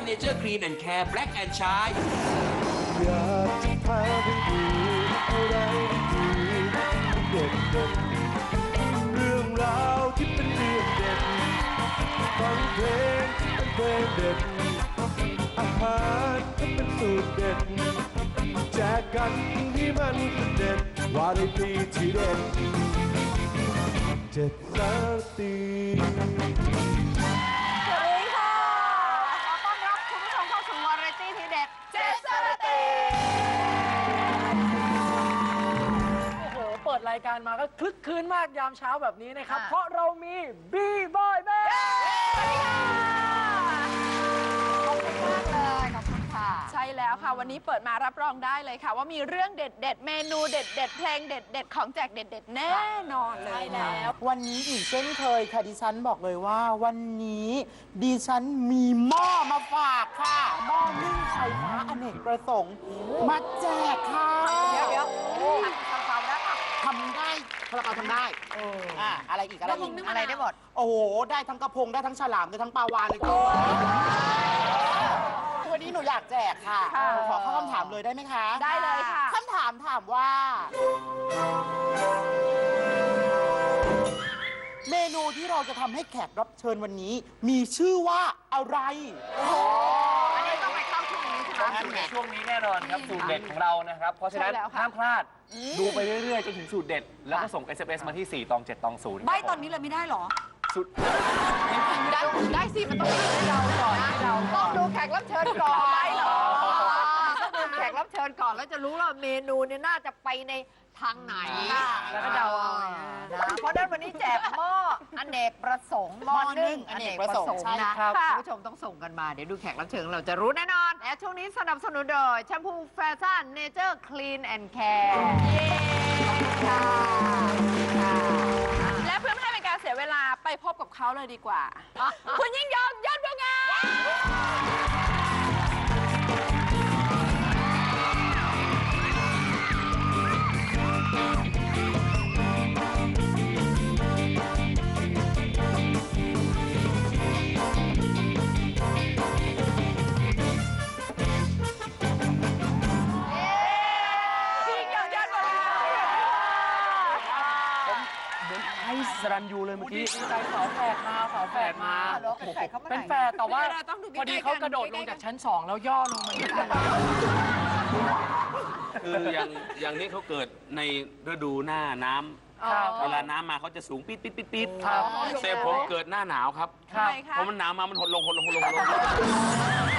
ยแฟชั่นเนเจอร์คลีนแอนด์แคร์แบล็กแอนด์ชายากจะพาไปดูอะไรดีเด็ดเด็ดเรื่องราวที่เป็นเรื่องเด็ดฟังเพลงที่เป็นเพลงเด็ดอาหารที่เป็นสูตรเด็ดแจกกันที่มันป็นเด็ดวาไรตี้ที่เด็ดเจ็ดสตี รายการมาก็คลึกคลื้นมากยามเช้าแบบนี้นะครับ ค่ะ เพราะเรามีบีบอยแบนด์ขอบคุณมากเลย ขอบคุณค่ะ ใช่แล้วค่ะ วันนี้เปิดมารับรองได้เลยค่ะ ว่ามีเรื่องเด็ดเด็ดๆเมนูเด็ดเด็ดๆเพลงเด็ดเด็ดๆของแจกเด็ดเด็ดๆแน่นอนเลย ใช่แล้ว วันนี้อีกเช่นเคยค่ะดิฉันบอกเลยว่า วันนี้ดิฉันมีหม้อมาฝากค่ะหม้อนึ่งไฟฟ้าอเนกประสงค์มาแจกค่ะ เดี๋ยวเดี๋ยวทำความรัก ทำ ได้พลังงานทำได้อ่าอะไรอีกอะไรอีกอะไรได้หมด โอ้โห ได้ทั้งกระพงได้ทั้งฉลามได้ทั้งปลาวานเลยค่ะวันนี้หนูอยากแจกค่ะค่ะขอเข้าคำถามเลยได้ไหมคะ ได้เลยค่ะคำถามถามว่า เมนูที่เราจะทำให้แขกรับเชิญวันนี้ มีชื่อว่าอะไรอั ในช่วงนี้แน่นอนครับสูตรเด็ดของเรานะครับ เพราะฉะนั้นใช่แล้วค่ะ ห้ามพลาด ดูไปเรื่อยๆจนถึงสูตรเด็ด แล้วก็ส่ง SMS มาที่ 4 ตอง 7 ตอง0ใบตอนนี้เลยไม่ได้เหรอ สุด ได้ได้สิ มันต้องมีให้เราก่อนให้เราต้องดูแขกรับเชิญก่อน ได้เหรอต้องดูแขก รับเชิญก่อนแล้วจะรู้ว่าเมนูเนี่ยน่าจะไปในทางไหนแล้วก็เดาเอานะเพราะฉะนั้นวันนี้แจกหม้ออเนกประสงค์หม้อนึ่งอเนกประสงค์นะครับคุณผู้ชมต้องส่งกันมา เดี๋ยวดูแขกรับเชิญของเราจะรู้แน่นอน และช่วงนี้สนับสนุนโดยแชมพูแฟชั่นเนเจอร์คลีนแอนด์แคร์ค่ะและเพื่อไม่ให้เป็นการเสียเวลาไปพบกับเขาเลยดีกว่า คุณยิ่งยงยอดบัวงาม รันยูเลยเมื่อกี้ดีใจฝาแฝดมาฝาแฝดมาเหรอเป็นแฝดเขาเมื่อไหเป็นแฝดแต่ว่าพอดีเขากระโดดลงจากชั้น2แล้วย่อลงมาอย่างนี้คืออย่างอย่างนี้เขาเกิดในฤดูหน้าน้ำครับเวลาน้ำมาเขาจะสูง ปิดปิดปิดปิดครับ แต่ผมเกิดหน้าหนาวครับทำไมคะ เพราะมันหนาวมามันหดลงหดลงหดลงหดลง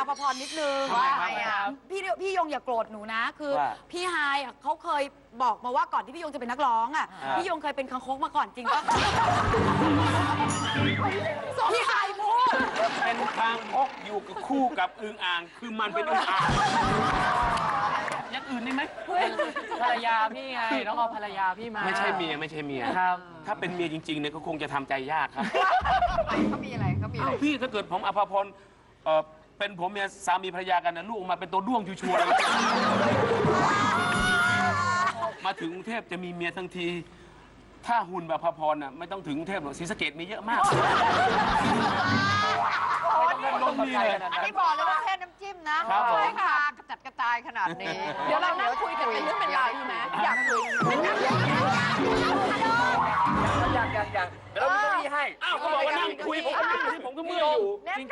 างถึงพี่ไฮายอภพรนิดนึงทำไมอะพี่เดียวพี่ยงอย่าโกรธหนูนะ คือว่าพี่ไฮายอะเขาเคยบอกมาว่าก่อนที่พี่ยงจะเป็นนักร้องอะอ่า พี่ยงเคยเป็นคังคกมาก่อนจริงปะพี่ไฮายพูดเป็นคางคกอยู่กับคู่กับอึงอ่าง คือมันเป็นอึงอ่างอย่างอื่นได้ไหมภรรยาพี่ไงต้องเอาภรรยาพี่มาไม่ใช่เมียไม่ใช่เมีย ครับ ถ้าเป็นเมียจริงๆเนี่ยก็คงจะทำใจยากครับเขามีอะไรเขามีอะไรอ้าวพี่ถ้าเกิดผมอภพรเอ่อ เป็นผมเมียสามีภรรยากันนะลูกออกมาเป็นตัวด้วงชัวร์ๆเลยมาถึงกรุงเทพจะมีเมียทั้งที ถ้าหุ่นแบบอภพรน่ะไม่ต้องถึงกรุงเทพหรอกศรีสะเกดมีเยอะมากไม่ต้องมีเลย อันนี้บอกเลยว่าแค่น้ำจิ้มนะครับผมใช่ค่ะกระจัดกระจายขนาดนี้ เดี๋ยวเรานั่ง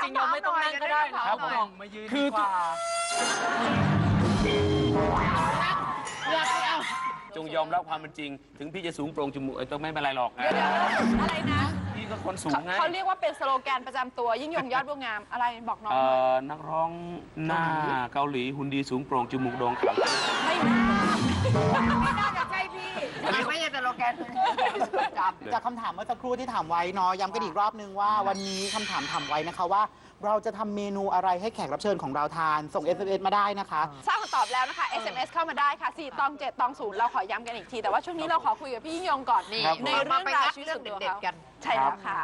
ริงๆเราไม่ต้องนั่งก็ได้นะครับน้องมายืนดีกว่าจงยอมรับความเป็นจริง ถึงพี่จะสูงโปร่งจมูกเอ้ยต้องไม่เป็นไรหรอกนะ อะไรนะพี่ ก็คนสูงไงเขาเรียกว่าเป็นสโลแกนประจำตัวยิ่งยงยอดบัวงามอะไรบอกน้องเอ่หน่อยอนักร้องหน้าเกาหลีหุ่นดีสูงโปร่งจมูกโด่งขาวไม่น่าน่าจะใช่พี่อันนี้ไม่ใช่แต่โลแกนจำจากคำถามเมื่อสักครู่ที่ถามไว้เนาะย้ำกันอีกรอบนึงว่าวันนี้คำถามถามไว้นะคะว่า เราจะทำเมนูอะไรให้แขกรับเชิญของเราทานส่ง SMS มาได้นะคะ ทราบคำตอบแล้วนะคะ SMS เข้ามาได้ค่ะ4ตอง7ตอง0เราขอย้ำกันอีกที แต่ว่าช่วงนี้เราขอคุยกับพี่ยิ่งยงก่อนนี่ในมาเรื่องไปราวงัดชีวิตเรื่อส่งวนตัวเด็ดเขาๆกัน ใช่แล้วค่ะ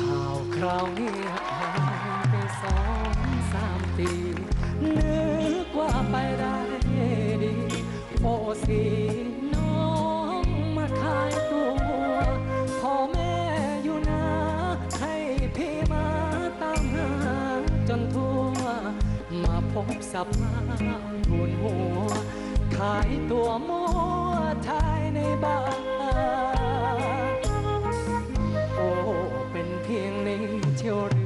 ข่าวคราวเงียบหายไปสองสามปีนึกว่าไปได้ดีโอสี บมาทูนหัว ขายตัวมัวทายในบ้านโอ้ เป็นเพียงนี้เชียว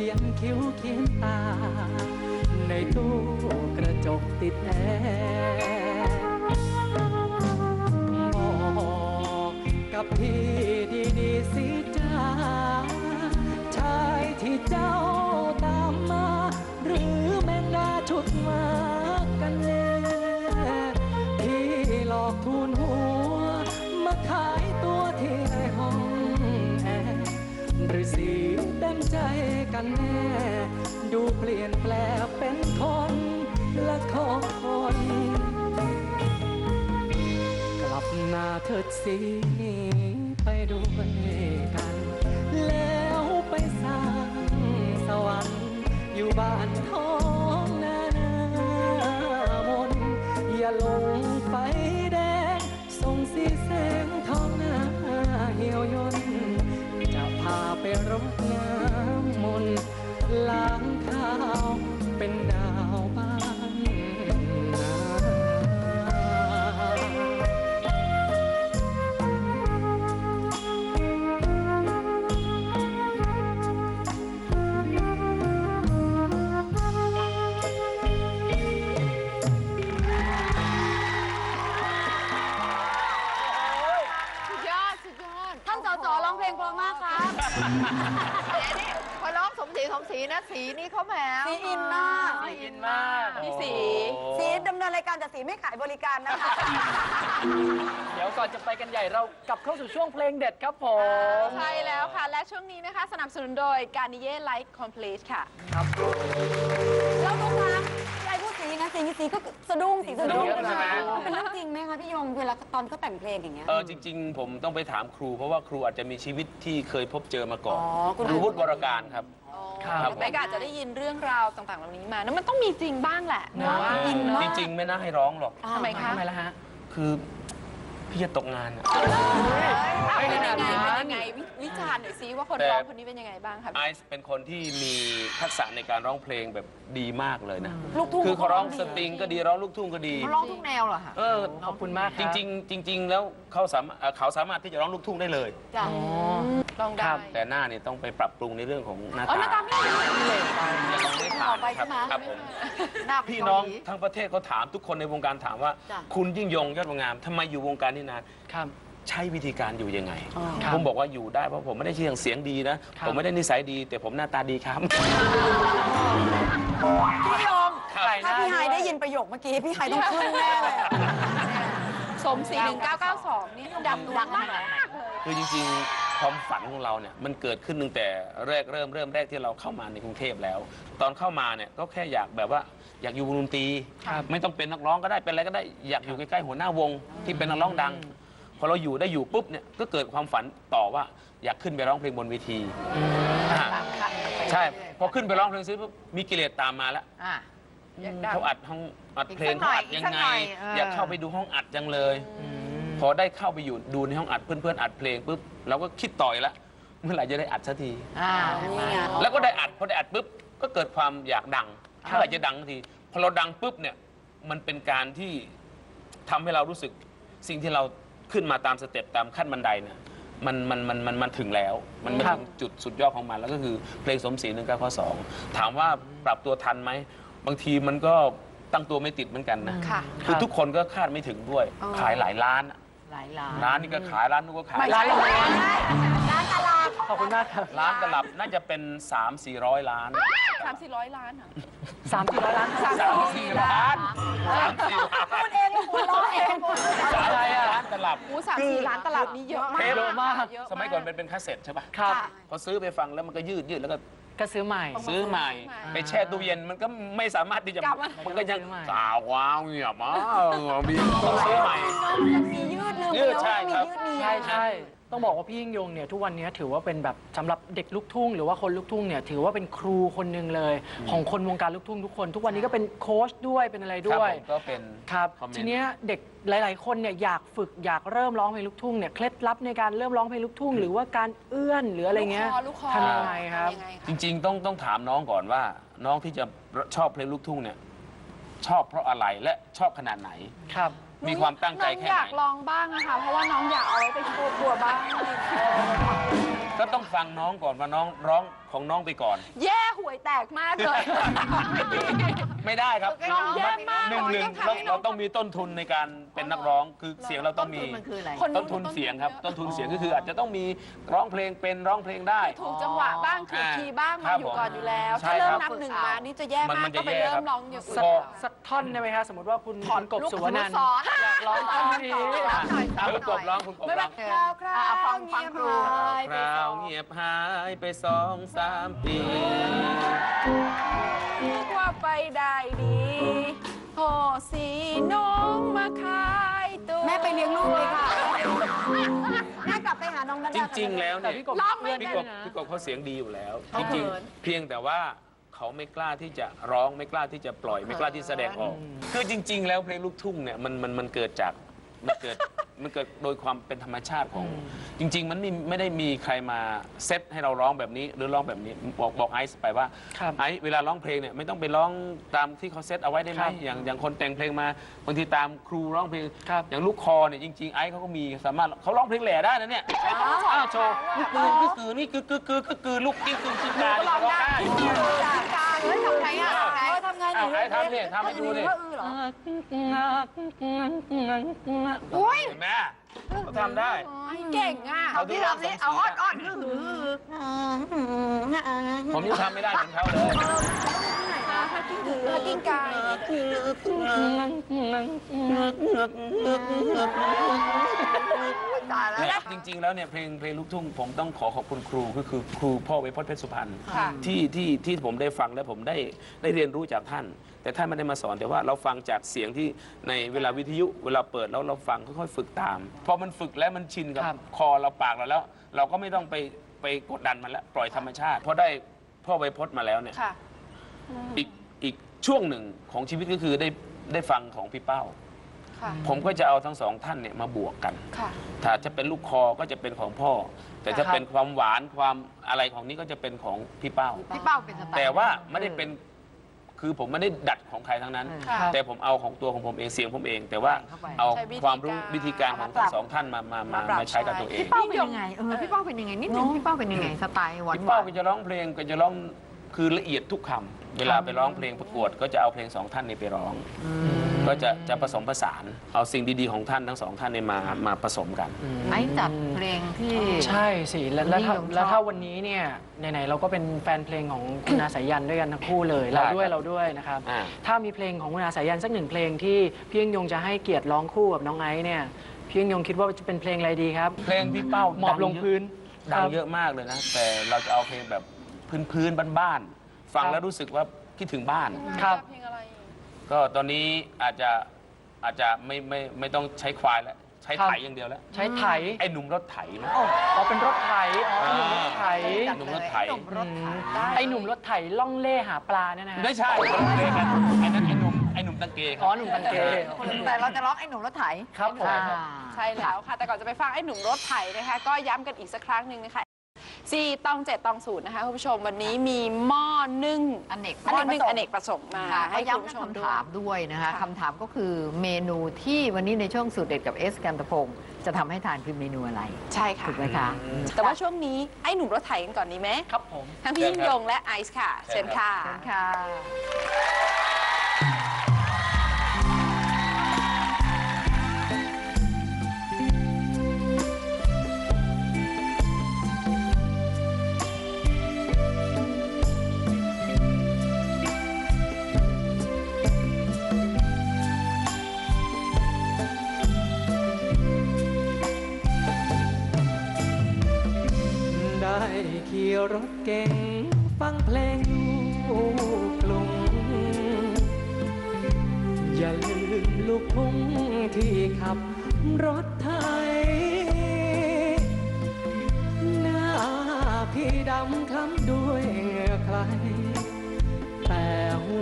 ขียนคิ้วเขียนตา ในตู้กระจกติดแอร์บอกกับพี่ดีๆสิจ้าชายที่เจ้าตามมา หรือแมงดาชุดมา กันแน่ ดูเปลี่ยนแปลงเป็นคนละคนกลับหน้าเถิดสีนี้ไปด้วยกัน แล้วไปสร้างสวรรค์อยู่บ้านท้องนานามนอย่าลงไฟแดงส่งสีแสงท้องหน้าเหี่ยวยนจะพาไปรดน้ำม ต์ล้ เนินรายการแต่สีไม่ขายบริการนะคะ เดี๋ยวก่อนจะไปกันใหญ่เรากลับเข้าสู่ช่วงเพลงเด็ดครับผม ใช่แล้วค่ะ และช่วงนี้นะคะ สนับสนุนโดยการนิเย่ไลท์คอมพลีทค่ะแล้ว สีนะสีสีก็สะดุ้งสีสะดุ้งสะดุ้งใช่ไหม มันเป็นเรื่องจริงไหมคะพี่ยงเวลาตอนเขาแต่งเพลงอย่างเงี้ย เออจริง ๆ ผมต้องไปถามครู เพราะว่าครูอาจจะมีชีวิตที่เคยพบเจอมาก่อนอ๋อคุณ ครูวุฒิวรการครับ ครับครับแต่ก็อาจจะได้ยินเรื่องราวต่างๆ เหล่านี้มาแล้วมันต้องมีจริงบ้างแหละเนอะว่าจริงเนอะ จริงๆ ไม่น่าให้ร้องหรอก ทำไมคะ ทำไมล่ะฮะ คือ พี่จะตกงานอะเอาเป็นยังไงไม่เป็นขนาดนั้นยังไงวิวิจารณ์หน่อยซิว่าคนแต่ร้องคนนี้เป็นยังไงบ้างคะไอซ์เป็นคนที่มีทักษะในการร้องเพลงแบบดีมากเลยนะ ลูกทุ่งคือเขาร้องสตริงก็ดีร้องลูกทุ่งก็ดีเขาร้องทุกแนวเหรอคะเออขอบคุณมากคจรับริงๆจริง ๆ แล้วเขาสามารถเอ่อเขาสามารถที่จะร้องลูกทุ่งได้เลย จ้ะอ๋อ ลองได้ครับแต่หน้าเนี่ยต้องไปปรับปรุงในเรื่องของหน้าอ๋อตาหน้าตาไม่ดียังไม่ผ่านต่อไปครัใช่ไหมครับผมหน้าเป็พี่เกาน้องหลีทั้งประเทศเขาถามทุกคนในวงการถามว่าจ้ะคุณยิ่งยงยอดวงงามทำไมอยู่วงการนี่นานครับใช้วิธีการอยู่ยังไงครับผมบอกว่าอยู่ได้เพราะผมไม่ได้เชียงเสียงดีนะครับผมไม่ได้นิสัยดี แต่ผมหน้าตาดีครับพี่ยงครับถ้าพี่ไฮายได้ยินประโยคเมื่อกี้ พี่ไฮายต้องขึ้นแน่เลยอะสมศรี1992 นี่ดังดังมากเลยคือจริงๆ ความฝันของเราเนี่ยมันเกิดขึ้นตั้งแต่แรกเริ่มเริ่มแรกที่เราเข้ามาในกรุงเทพแล้ว ตอนเข้ามาเนี่ยก็แค่อยากแบบว่าอยากอยู่วงดนตรีครับไม่ต้องเป็นนักร้องก็ได้เป็นอะไรก็ได้อยากอยู่ใกล้ๆหัวหน้าวงที่เป็นนักร้องดังพอเราอยู่ได้อยู่ปุ๊บเนี่ยก็เกิดความฝันต่อว่าอยากขึ้นไปร้องเพลงบนเวทีอ่าใช่พอขึ้นไปร้องเพลงซื้อปุ๊บมีกิเลสตามมาแล้วอะอยากดังเขาอัดห้องอัดอีกเพลงสักหน่เขาอยอัดยังอีกสักไงหน่อยเอออยากเข้าไปดูห้องอัดจังเลย พอได้เข้าไปอยู่ดูในห้องอัดเพื่อนๆอัดเพลงปุ๊บเราก็คิดต่อยละเมื่อไหร่จะได้อัดสักที อ่านี่ไงแล้วก็ได้อัดพอได้อัดปุ๊บก็เกิดความอยากดังเมื่อไหร่จะดังสักทีพอเราดังปุ๊บเนี่ยมันเป็นการที่ทำให้เรารู้สึกสิ่งที่เราขึ้นมาตามสเต็ปตามขั้นบันไดเนี่ยมันมันมันมันมันถึงแล้ว มันมันครับถึงจุดสุดยอดของมันแล้วก็คือเพลงสมศรีหนึ่งเก้าข้อสองถามว่าปรับตัวทันไหมบางทีมันก็ตั้งตัวไม่ติดเหมือนกันนะ ค่ะ คือทุกคนก็คาดไม่ถึงด้วย ขายหลายล้านอะ หลายล้านร้านนี้ก็ขายร้านนู้นก็ขายไม่ร้านใช่ร้านตลาดขอบคุณมากครับร้านตลับน่าจะเป็น 3 4 0 0 ล้าน สามสี่ร้อยล้านเหรอสามสี่ร้อยล้านสามสามสี่สี่ร้อยล้าล้านนสามสี่ล้านพูดเองหัวเราะเองอะไรอะร้านตลับอู้สามสี่ล้านตลาดนี้เยอะมากเยอะมากเยอะสมัยก่อนเป็นเป็นคาสเซ็ตใช่ป่ะครับ พอซื้อไปฟังแล้วมันก็ยืดยืดแล้วก็ ก็ซื้อใหม่ ซื้อใหม่ ไปแช่ตู้เย็นมันก็ไม่สามารถที่จะกลับมา มันก็ยังซื้อใหม่สาวว้าวเงียบมากมีต้องซื้อใหม่มียืดลืมไปยืดแล้วใช่ว่ามีครับยืดมีใช่ใช่ ต้องบอกว่าพี่ยิ่งยงเนี่ยทุกวันนี้ถือว่าเป็นแบบสำหรับเด็กลูกทุ่ง หรือว่าคนลูกทุ่งเนี่ยถือว่าเป็นครูคนหนึ่งเลย ของคนวงการลูกทุ่งทุกคน ทุกวันนี้ก็เป็นโค้ชด้วยเป็นอะไรครับด้วย ผมก็เป็น ครับ คอมเมนต์ ทีเนี้ยเด็กหลาย ๆ คนเนี่ยอยากฝึกอยากเริ่มร้องเพลงลูกทุ่งเนี่ยเคล็ดลับในการเริ่มร้องเพลงลูกทุ่ง หรือว่าการเอื้อนหรืออะไรเงี้ยลูกคอทำยังไงครับ ทำยังไงจริงๆ ต้องต้องถามน้องก่อนว่า น้องที่จะชอบเพลงลูกทุ่งเนี่ย ชอบเพราะอะไรและชอบขนาดไหน ครับ มีความตั้งใจน้องแค่อไหยากนลองบ้างนะคะ เพราะว่าน้องอยากเอาไว้ไปโชว์ตัวบ้าง ก็ต้องฟังน้องก่อนว่าน้องร้องของน้องไปก่อน แย่หวยแตกมากเลย ไม่ได้ครับคือน้องแย่มากหนึ่งหนึ่งต้องทำเราให้น้องเราต้องมีต้นทุนในการ เป็นนักร้องคือเสียงเราต้องมี ต้นทุนมันคืออะไร คนต้นทุนเสียงครับ ต้นทุนเสียงก็คืออาจจะต้องมีร้องเพลงเป็นร้องเพลงได้ ถูกจังหวะบ้างถูกคีย์บ้างครัมาบอยู่ผมก่อนอยู่แล้ว ใช่ถ้าเริ่คมรับนับหนึ่งมานี่จะแย่มันมามักนก็จะไปแย่เริ่ครัมบ ร้องอย่างอื่นพอสักท่อนได้ไหมครับสมมติว่าคุณถอนคุณกบลูกสุวรนันท์สอน อยากร้องท่อนนี้ร้องหน่อยเอาคุณกบร้องคุณกบไม่ร้เป็อนงคราวคราวอะฟังฟังครู คราวเงียบหายไปสองสามปี นึกว่าไปได้ดีโหสีน้องมา ขายตัวแม่ไปเลี้ยงลูกเลยค่ะ แม่กลับไปหาน้องนัดจดาริง ๆ แล้วแต่เนี่ยพี่กบร้องไม่พี่เป็นกบนะ พี่กบเขาเสียงดีอยู่แล้วเขาจริงเขินๆเพียงแต่ว่าเขาไม่กล้าที่จะร้องไม่กล้าที่จะปล่อยไม่กล้าที่แสดงออก คือจริง ๆ แล้วเพลงลูกทุ่งเนี่ยมันมันมันเกิดจากมันเกิด มันเกิดโดยความเป็นธรรมชาติของ จริง ๆ มันไม่ไม่ได้มีใครมาเซตให้เราร้องแบบนี้หรือร้องแบบนี้บอกบอกไอซ์ไปว่าครับไอซ์เวลาร้องเพลงเนี่ยไม่ต้องไปร้องตามที่เขาเซตเอาไว้ได้ไหมครับอย่างอย่างคนแต่งเพลงมาบางทีตามครูร้องเพลง ครับ อย่างลูกคอเนี่ยจริง ๆ ไอซ์เขาก็มีสามารถเขาร้องเพลงแหล่ได้นะเนี่ยอ้าวโชว์กึกกือนี่กึกกือกือกึกกือลูกกิ้งกึ่งกิ้งกาเนี่ยร้องได้การเฮ้ยทำไงอะทำไงเออทำไงหอ้านูวไอ้ทำเนี่ยทำให้ดูดิว่าอือเหรออุ้ยเห็นไหมเขาทำได้ เก่งอะเอาที่ทำนี่เอาอ้อนอ้อนอื้อหือผมยังทำไม่ได้เหมือนเขาเลยฮั กกิ้งกือฮักกิ้งกายตายแล้วและจริง ๆ แล้วเนี่ยเพลงเพลงลูกทุ่งผมต้องขอขอบคุณครูก็คือครูพ่อไวยพจน์เพชรสุพรรณค่ะ ที่ที่ที่ผมได้ฟังและผมได้ได้เรียนรู้จากท่าน แต่ท่านไม่ได้มาสอนแต่ว่าเราฟังจากเสียงที่ในเวลาวิทยุเวลาเปิดแล้วเราฟังค่อยๆฝึกตามพอมันฝึกแล้วมันชินกับครับ คอเราปากเราแล้ว เราก็ไม่ต้องไปไปกดดันมันแล้วปล่อยธรรมชาติพอได้พ่อไวยพจน์มาแล้วเนี่ย ค่ะ อีกอีก ช่วงหนึ่งของชีวิตก็คือได้ได้ฟังของพี่เป้า ค่ะ ผมก็จะเอาทั้งสองท่านเนี่ยมาบวกกัน ค่ะ ถ้าจะเป็นลูกคอก็จะเป็นของพ่อ แต่ถ้าครับเป็นความหวานความอะไรของนี้ก็จะเป็นของพี่เป้า พี่เป้าเป็นสไตล์ แต่ว่าไม่ได้เป็นคือผมไม่ได้ดัดของใครทั้งนั้น ค่ะแต่ผมเอาของตัวของผมเองเสียงผมเอง แต่ว่าเข้าไป เอาใช้วิธีความรู้การวิธีการของทั้งสองท่านมามามามาปรับมาใช้กับตัวเอง พี่เป้าเป็นยังไงเออพี่เป้าเป็นยังไงนิดนึงพี่เป้าเป็นยังไงสไตล์หวานพี่หวาเป้าน ก็จะร้องเพลงก็จะร้องคือละเอียดทุกคำ เวลาไปร้องเพลงประกวด ก็จะเอาเพลงสองท่านนี้ไปร้อง ก็จะจะผสมผสานเอาสิ่งดีๆของท่านทั้งสองท่านนี้มามาผสมกัน ไอ้จัดเพลงที่ ใช่สิแล้วแล้วถ้านิยมชอบ แล้วถ้าวันนี้เนี่ยไหนๆเราก็เป็นแฟนเพลงของคุณอาสายันด้วยกันทั้งคู่เลยเราด้วยได้ครับเราด้วยนะครับอ่า ถ้ามีเพลงของคุณอาสายันสักหนึ่งเพลงที่พี่ยิ่งยงจะให้เกียรติร้องคู่กับน้องไอซ์เนี่ยพี่ยิ่งยงคิดว่าจะเป็นเพลงอะไรดีครับเพลงพี่เป้าหมอบลงพื้นดัคงรับเยอะมากเลยนะ แต่เราจะเอาเพลงแบบพื้นๆบ้านๆ ฟังครับแล้วรู้สึกว่าคิดถึงบ้าน ครับ เพลงอะไร ก็ตอนนี้อาจจะอาจจะไม่ไม่ไม่ต้องใช้ควายแล้วใช้ครับไถอย่างเดียวแล้วใช้ไถไอ้หนุ่มรถไถนะอ๋อเป็นรถไถอ๋อเป็นหนุ่มรถไถไอ้หนุ่มรถไถหนุ่มรถไถไอหนุ่มรถไถล่องเล่หาปลาเนี่ยนะฮะไม่ใช่คนละเพลงกันไอ้นั้นไอ้หนุ่มไอ้หนุ่มตังเกคอ๋รัอบหนุ่มตังเกแต่เราจะร้องไอ้หนุ่มรถไถ ครับผมอ่าใช่แล้วค่ะ แต่ก่อนจะไปฟังไอ้หนุ่มรถไถนะคะ ก็ย้ำกันอีกสักครั้งหนึ่งนะคะ สี่ตองเจ็ดตองศูนย์นะคะคุณผู้ชมวันนี้มีหม้อนึ่งอเนกหม้อนึ่งอเนกประสงค์มาค่ะให้ให้คุณย้ำผู้ชมคำดูถามด้วยนะคะค่ะคำถามก็คือเมนูที่วันนี้ในช่วงสูตรเด็ดกับเอสกันตะพงศ์จะทำให้ทานคือเมนูอะไร ใช่ค่ะถูกไหมคะ แต่ว่าช่วงนี้ไอ้หนุ่มรถไถกันก่อนนี้ไหมครับผมทั้งพี่ยิ่งยงและไอซ์ค่ะ เชิญค่ะเชิญค่ะ ขี่รถเก่ง ฟังเพลงลูกกลุงอย่าลืมลูกพุ่งที่ขับรถไทย หน้าพี่ดำคล้ำด้วยเงือใครแต่หู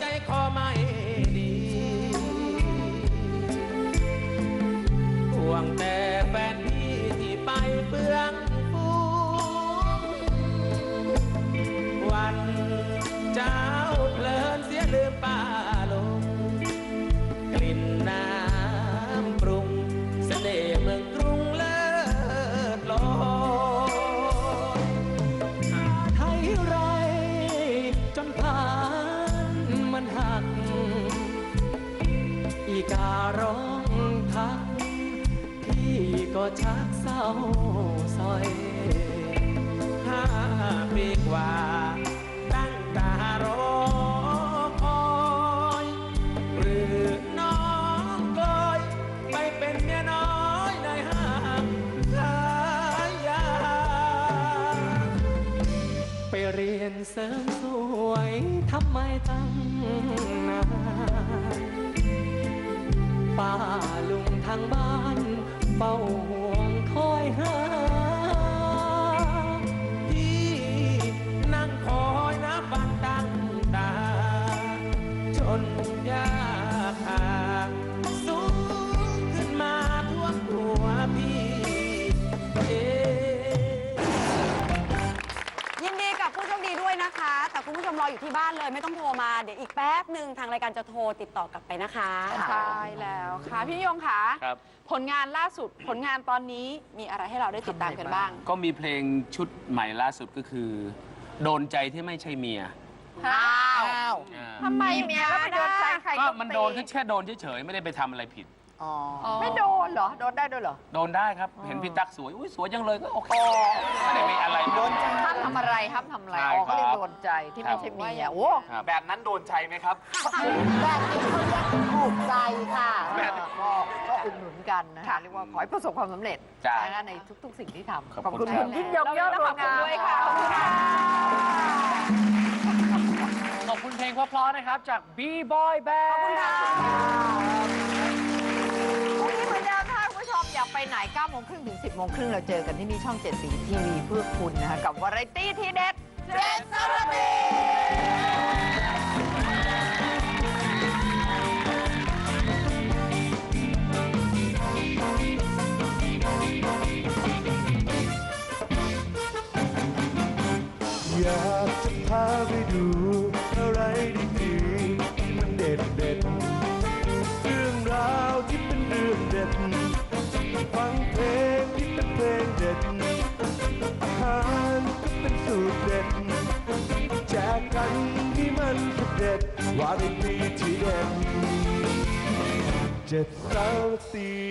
ใจคอไม่ดีห่วงแต่แฟนพี่ที่ไปเปลืองฟูวันเจ้าเพลินเสียลืมป้ ท คะแต่คุณผู้ชมรออยู่ที่บ้านเลย ไม่ต้องโทรมาเดี๋ยวอีกแป๊บหนึ่งทางรายการจะโทรติดต่อกลับไปนะคะใช่แล้วค่ะพี่ยงค่ะครับ ผลงานล่าสุดผลงานตอนนี้มีอะไรให้เราได้ติดตามกันบ้าง ก็มีเพลงชุดใหม่ล่าสุดก็คือ โดนใจที่ไม่ใช่เมียอ้าวอ่าทำไมมีเมียแล้วไปโดนใจใครก็ก็มันโดนแค่โดนเฉยๆไม่ได้ไปทำอะไรผิด อ๋อไม่โดนเหรอ โดนได้ด้วยเหรอ โดนได้ครับ เห็นพี่ตั๊กสวย อุ้ยสวยจังเลยก็โอเคไม่ได้มีอะไร โดนห้ามทำอะไรห้ามทำอะไรใช่อ๋อเขาเรียกครับ โดนใจที่ไม่ใช่เมีครับยโอ้ ครับ แบบนั้นโดนใจไหมครับ แบบนี้เขาเรียกถูกใจค่ะเออก็ก็อุดหนุนกันนะคะเรียกว่าขอให้ประสบความสำเร็จจ้ะนะคะในทุกๆสิ่งที่ทำขอบคุณณครับ ยิ่งยงยอดดวงงามด้วยค่ะขอบคุณค่ะ ขอบคุณเพลงเพราะๆนะครับ จาก B-Boy Band ขอบคุณค่ะ ไปไหน9โมงครึ่งถึง 10โมงครึ่งเราเจอกันที่นี่ช่อง7สีทีวีเพื่อคุณนะคะกับวาไรตี้ที่เด็ดเด็ดสารตี มี